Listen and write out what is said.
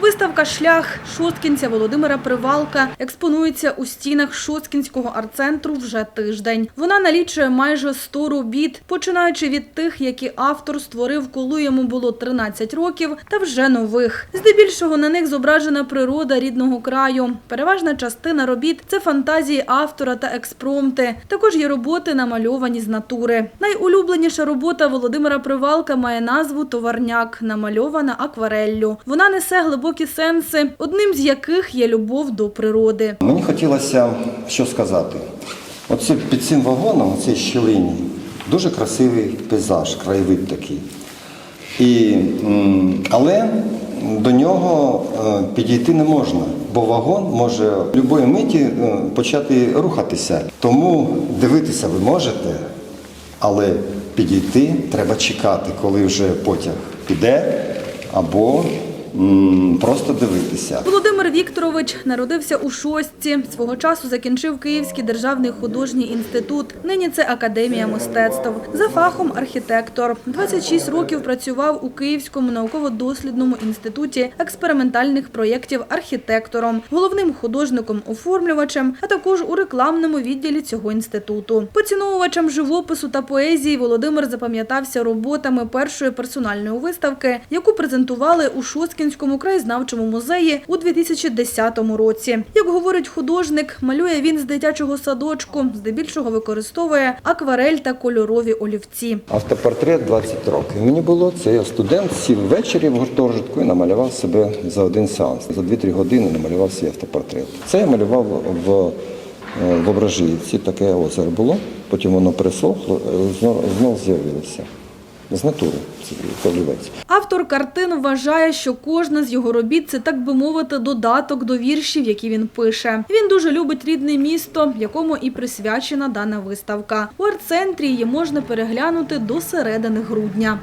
Виставка Шлях шосткінця Володимира Привалка експонується у стінах Шосткінського арт-центру вже тиждень. Вона налічує майже 100 робіт, починаючи від тих, які автор створив, коли йому було 13 років, та вже нових. Здебільшого на них зображена природа рідного краю. Переважна частина робіт це фантазії автора та експромти. Також є роботи, намальовані з натури. Найулюбленіша робота Володимира Привалка має назву Товарняк, намальована аквареллю. Вона несе глибокі сенси, одним з яких є любов до природи. Мені хотілося що сказати. Оце під цим вагоном, у цій щілині, дуже красивий пейзаж, краєвид такий. І, але до нього е, підійти не можна, бо вагон може в будь-якої миті е, почати рухатися. Тому дивитися ви можете, але підійти треба чекати, коли вже потяг піде, або просто дивитися. Володимир Вікторович народився у Шостці. Свого часу закінчив Київський державний художній інститут. Нині це академія мистецтв. За фахом архітектор. 26 років працював у Київському науково-дослідному інституті експериментальних проєктів архітектором, головним художником-оформлювачем, а також у рекламному відділі цього інституту. Поціновувачам живопису та поезії Володимир запам'ятався роботами першої персональної виставки, яку презентували у Шосткінському краєзнавчому музеї у 2010 році. Як говорить художник, малює він з дитячого садочку, здебільшого використовує акварель та кольорові олівці. Автопортрет 20 років. Мені було це я студент, сів ввечері в гуртожитку і намалював себе за один сеанс. За 2-3 години намалював свій автопортрет. Це я малював в, е, в Ображівці, таке озеро було, потім воно пересохло, е, знов з'явилося. З натури олівець. Автор картин вважає, що кожна з його робіт це так би мовити додаток до віршів, які він пише. Він дуже любить рідне місто, якому і присвячена дана виставка. У арт-центрі її можна переглянути до середини грудня.